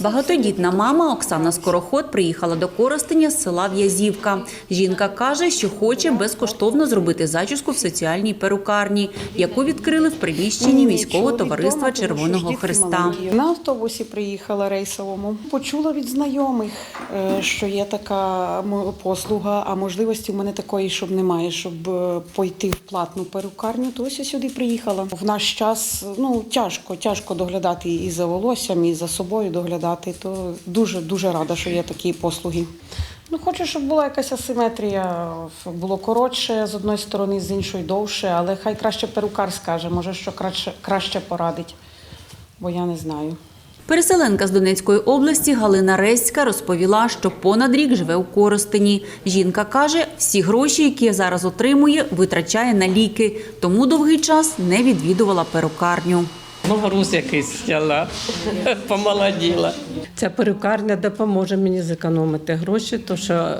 Багатодітна мама Оксана Скороход приїхала до Коростеня з села В'язівка. Жінка каже, що хоче безкоштовно зробити зачіску в соціальній перукарні, яку відкрили в приміщенні міського товариства Червоного Христа. На автобусі приїхала рейсовому. Почула від знайомих, е, що є така послуга, а можливості в мене такої, щоб немає, щоб е, пойти в платну перукарню. То ось я сюди приїхала. В наш час ну тяжко, тяжко доглядати і за волоссям, і за собою доглядати. То дуже дуже рада, що є такі послуги. Ну, хочу, щоб була якась асиметрія, було коротше з одної сторони, з іншої довше, але хай краще перукар скаже, може, що краще, краще порадить, бо я не знаю. Переселенка з Донецької області Галина Реська розповіла, що понад рік живе у Коростені. Жінка каже, всі гроші, які зараз отримує, витрачає на ліки, тому довгий час не відвідувала перукарню. Ну, груз якийсь зняла, помолоділа. Ця перукарня допоможе мені зекономити гроші, тому що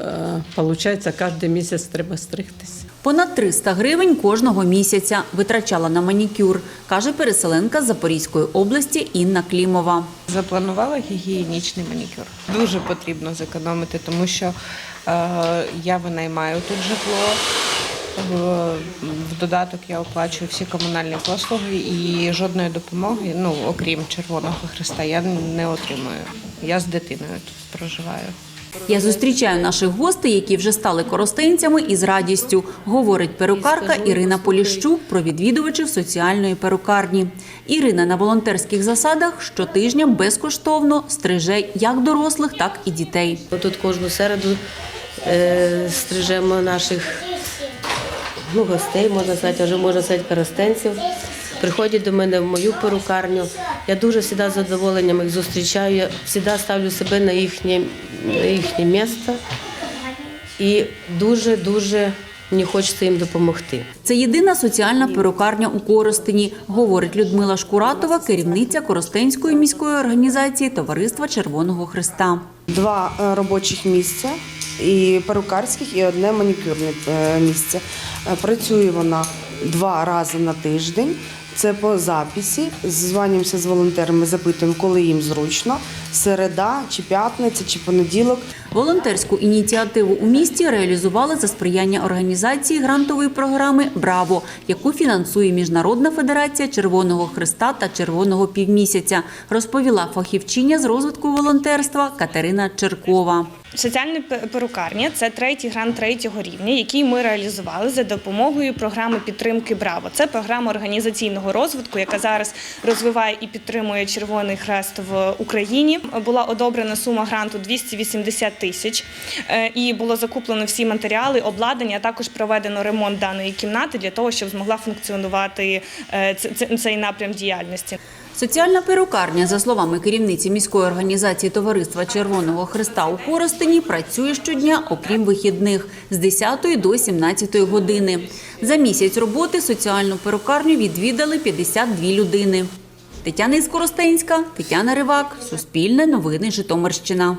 виходить, кожен місяць треба стригтися. Понад 300 гривень кожного місяця витрачала на манікюр, каже переселенка з Запорізької області Інна Клімова. Запланувала гігієнічний манікюр. Дуже потрібно зекономити, тому що е, я винаймаю тут житло. В, в додаток я оплачую всі комунальні послуги і жодної допомоги, ну окрім Червоного Христа, я не отримую. Я з дитиною тут проживаю. Я зустрічаю наших гостей, які вже стали коростенцями, із радістю, говорить перукарка Ірина Поліщук про відвідувачів соціальної перукарні. Ірина на волонтерських засадах щотижня безкоштовно стриже як дорослих, так і дітей. Тут кожну середу е, стрижемо наших ну, гостей, можна сказати, вже можна сказати, коростенців. Приходять до мене в мою перукарню. Я дуже завжди з задоволенням їх зустрічаю. Я завжди ставлю себе на їхнє, на їхнє місце і дуже-дуже мені хочеться їм допомогти. Це єдина соціальна перукарня у Коростені, говорить Людмила Шкуратова, керівниця Коростенської міської організації Товариства Червоного Христа. Два е, робочих місця, і перукарських, і одне манікюрне е, місце. Е, Працює вона два рази на тиждень. Це по записі. Званюємося з волонтерами, запитуємо, коли їм зручно. Середа, чи п'ятниця, чи понеділок. Волонтерську ініціативу у місті реалізували за сприяння організації грантової програми Браво, яку фінансує Міжнародна федерація Червоного Христа та Червоного півмісяця, розповіла фахівчиня з розвитку волонтерства Катерина Черкова. Соціальна перукарня це третій грант третього рівня, який ми реалізували за допомогою програми підтримки Браво. Це програма організаційного розвитку, яка зараз розвиває і підтримує Червоний Хрест в Україні. Була одобрена сума гранту 280 тисяч, Е, і було закуплено всі матеріали, обладнання. а Також проведено ремонт даної кімнати для того, щоб змогла функціонувати е, цей напрям діяльності. Соціальна перукарня, за словами керівниці міської організації Товариства Червоного Христа у Коростені, працює щодня, окрім вихідних, з 10 до 17 години. За місяць роботи соціальну перукарню відвідали 52 людини. Тетяна Іскоростенська, Тетяна Ривак, Суспільне новини Житомирщина.